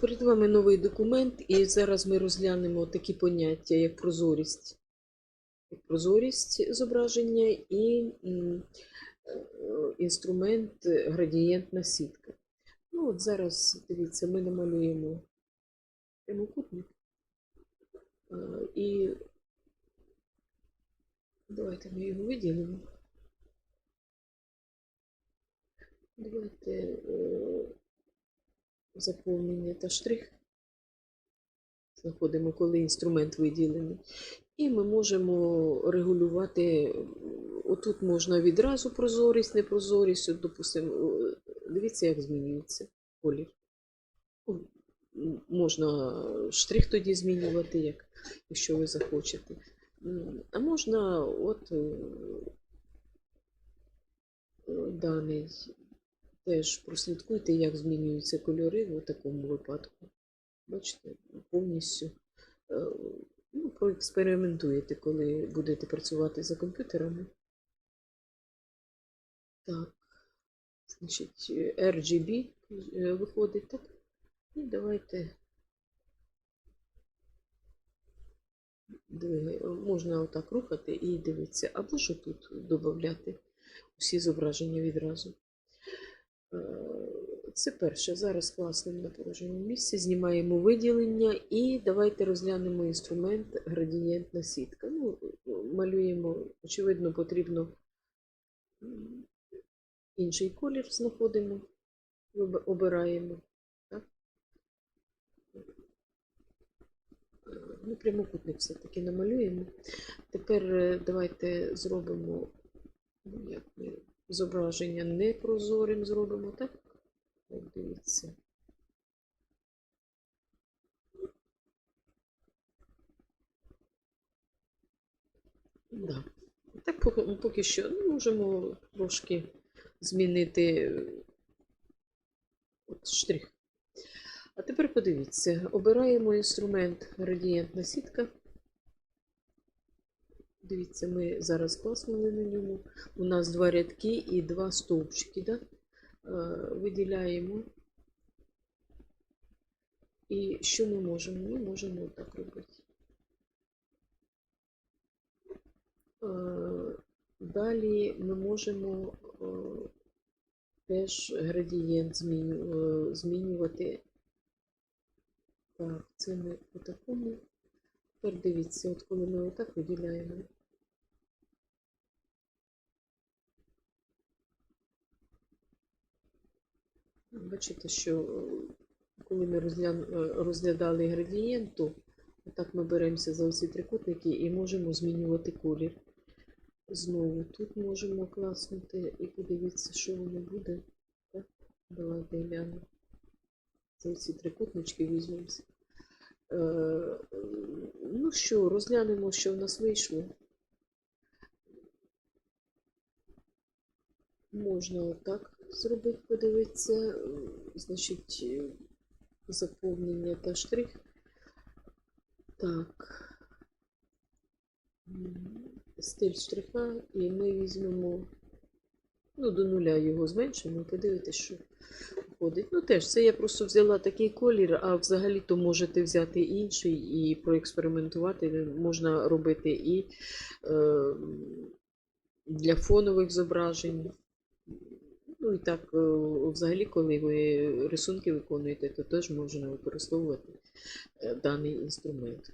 Перед вами новий документ, і зараз ми розглянемо такі поняття, як прозорість, як прозорість зображення і е, інструмент градієнтна сітка. Ну, от зараз, дивіться, ми намалюємо прямокутник. Е, І давайте ми його виділимо. Давайте е, заповнення та штрих. Знаходимо, коли інструмент виділений. І ми можемо регулювати. Отут можна відразу прозорість, непрозорість. От, допустимо, дивіться, як змінюється колір. Можна штрих тоді змінювати, як, якщо ви захочете. А можна от е, даний теж прослідкуйте, як змінюються кольори в такому випадку. Бачите, повністю е, ну, проекспериментуєте, коли будете працювати за комп'ютерами. Так, значить, RGB е, виходить, так? І давайте можна отак рухати і дивитися, або ж тут додати усі зображення відразу. Е, Це перше. Зараз класнемо на порожньому місці, знімаємо виділення і давайте розглянемо інструмент градієнтна сітка. Ну, малюємо, очевидно, потрібно інший колір знаходимо, обираємо. Так? Е, Ну, прямокутник все-таки намалюємо. Тепер е, давайте зробимо ну, як ми, зображення непрозорим зробимо, так? От дивіться. Да. Так поки, поки що ну, можемо трошки змінити от штрих. А тепер подивіться, обираємо інструмент градієнтна сітка. Дивіться, ми зараз класнули на ньому. У нас два рядки і два стовпчики. Да? Е, Виділяємо. І що ми можемо? Ми можемо так робити. Е, Далі ми можемо е, теж градієнт змінювати. Так, це ми по такому. Тепер дивіться, от коли ми отак виділяємо. Бачите, що е, коли ми е, розглядали градієнт, то отак ми беремося за ці трикутники і можемо змінювати колір. Знову тут можемо класнути і подивитися, що воно буде. Так, давайте глянемо. За ці трикутнички візьмемося. Е, ну що, розглянемо, що в нас вийшло. Можна отак зробити, подивитися. Е, Значить, е, заповнення та штрих. Так. Стиль штриха, і ми візьмемо, ну, до нуля його зменшимо подивитися, що виходить. Ну, теж, це я просто взяла такий колір, а взагалі-то можете взяти інший і проекспериментувати. Можна робити і е, для фонових зображень. Ну і так, е, взагалі, коли ви рисунки виконуєте, то теж можна використовувати е, даний інструмент.